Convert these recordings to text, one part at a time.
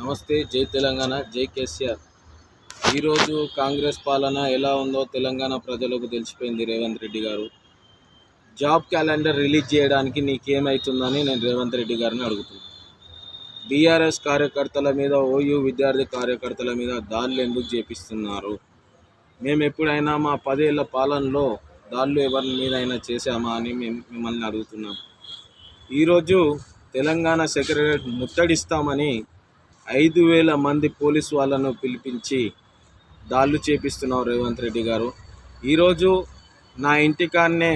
నమస్తే జై తెలంగాణ జై కేసీఆర్. ఈరోజు కాంగ్రెస్ పాలన ఎలా ఉందో తెలంగాణ ప్రజలకు తెలిసిపోయింది రేవంత్ రెడ్డి గారు. జాబ్ క్యాలెండర్ రిలీజ్ చేయడానికి నీకేమవుతుందని నేను రేవంత్ రెడ్డి గారిని అడుగుతున్నాను బీఆర్ఎస్ కార్యకర్తల మీద ఓయూ విద్యార్థి కార్యకర్తల మీద దాడులు ఎందుకు చేపిస్తున్నారు? మేము ఎప్పుడైనా మా పదేళ్ళ పాలనలో దాడులు ఎవరి మీద అయినా చేశామా అని మేము మిమ్మల్ని అడుగుతున్నాం. ఈరోజు తెలంగాణ సెక్రటరేట్ ముట్టడిస్తామని ఐదు వేల మంది పోలీస్ వాళ్ళను పిలిపించి దాళ్ళు చేపిస్తున్నావు రేవంత్ రెడ్డి గారు. ఈరోజు నా ఇంటికాన్నే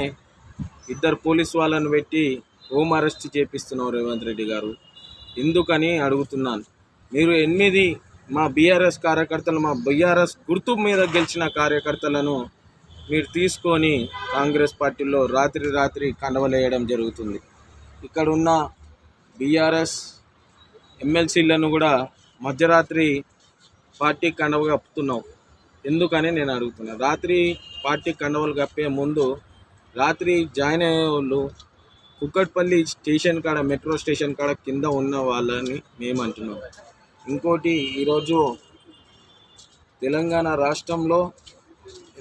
ఇద్దరు పోలీస్ వాళ్ళను పెట్టి హోమ్ అరెస్ట్ చేపిస్తున్నావు రేవంత్ రెడ్డి గారు. ఎందుకని అడుగుతున్నాను. మీరు ఎనిమిది మా బీఆర్ఎస్ కార్యకర్తలు మా బీఆర్ఎస్ గుర్తు మీద గెలిచిన కార్యకర్తలను మీరు తీసుకొని కాంగ్రెస్ పార్టీలో రాత్రి రాత్రి కండవలేయడం జరుగుతుంది. ఇక్కడ ఉన్న బీఆర్ఎస్ ఎమ్మెల్సీలను కూడా మధ్యరాత్రి పార్టీ కండవ కప్పుతున్నావు ఎందుకని నేను అడుగుతున్నా. రాత్రి పార్టీ కండవలు కప్పే ముందు రాత్రి జాయిన్ అయ్యే వాళ్ళు కుక్కట్పల్లి స్టేషన్ కాడ మెట్రో స్టేషన్ కాడ కింద ఉన్న వాళ్ళని మేము అంటున్నాం. ఇంకోటి ఈరోజు తెలంగాణ రాష్ట్రంలో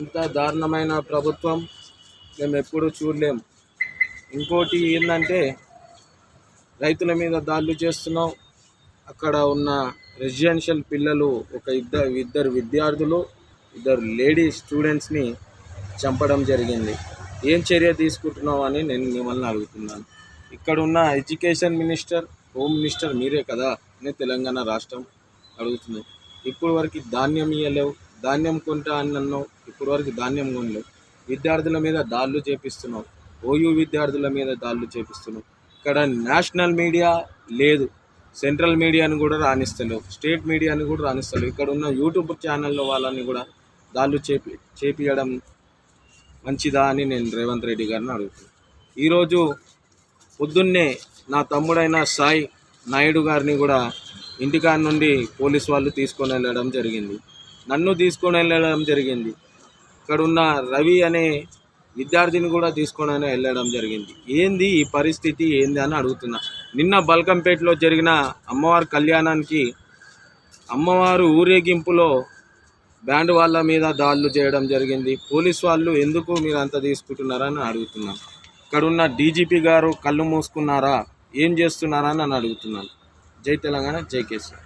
ఇంత దారుణమైన ప్రభుత్వం మేము ఎప్పుడూ చూడలేము ఇంకోటి ఏంటంటే రైతుల మీద దాడులు చేస్తున్నాం. అక్కడ ఉన్న రెసిడెన్షియల్ పిల్లలు ఒక ఇద్దరు ఇద్దరు విద్యార్థులు ఇద్దరు లేడీ స్టూడెంట్స్ని చంపడం జరిగింది. ఏం చర్య తీసుకుంటున్నావు అని నేను మిమ్మల్ని అడుగుతున్నాను. ఇక్కడ ఉన్న ఎడ్యుకేషన్ మినిస్టర్ హోమ్ మినిస్టర్ మీరే కదా? అని తెలంగాణ రాష్ట్రం అడుగుతుంది. ఇప్పుడు వరకు ధాన్యం ఇవ్వలేవు ధాన్యం కొంటా అని అన్నావు. ఇప్పుడు వరకు ధాన్యం కొనలేవు. విద్యార్థుల మీద దాడులు చేపిస్తున్నావు. ఓయూ విద్యార్థుల మీద దాడులు చేపిస్తున్నావు. ఇక్కడ నేషనల్ మీడియా లేదు. సెంట్రల్ మీడియాని కూడా రాణిస్తలేవు. స్టేట్ మీడియాని కూడా రాణిస్తలేవు. ఇక్కడ ఉన్న యూట్యూబ్ ఛానల్లో వాళ్ళని కూడా దాళ్ళు చేపి చేపియడం మంచిదా అని నేను రేవంత్ రెడ్డి గారిని అడుగుతున్నాను ఈరోజు పొద్దున్నే నా తమ్ముడైన సాయి నాయుడు గారిని కూడా ఇంటికాడ నుండి పోలీస్ వాళ్ళు తీసుకొని వెళ్ళడం జరిగింది. నన్ను తీసుకొని వెళ్ళడం జరిగింది. ఇక్కడ ఉన్న రవి అనే విద్యార్థిని కూడా తీసుకొని వెళ్ళడం జరిగింది. ఏంది ఈ పరిస్థితి? ఏంది అని అడుగుతున్నా. నిన్న బల్కంపేటలో జరిగిన అమ్మవారి కళ్యాణానికి అమ్మవారు ఊరేగింపులో బ్యాండ్ వాళ్ళ మీద దాడులు చేయడం జరిగింది. పోలీస్ వాళ్ళు ఎందుకు మీరు అంత తీసుకుంటున్నారని అడుగుతున్నాను. ఇక్కడ ఉన్న డీజీపీ గారు కళ్ళు మూసుకున్నారా? ఏం చేస్తున్నారా అని అడుగుతున్నాను. జై తెలంగాణ జై కేసీఆర్.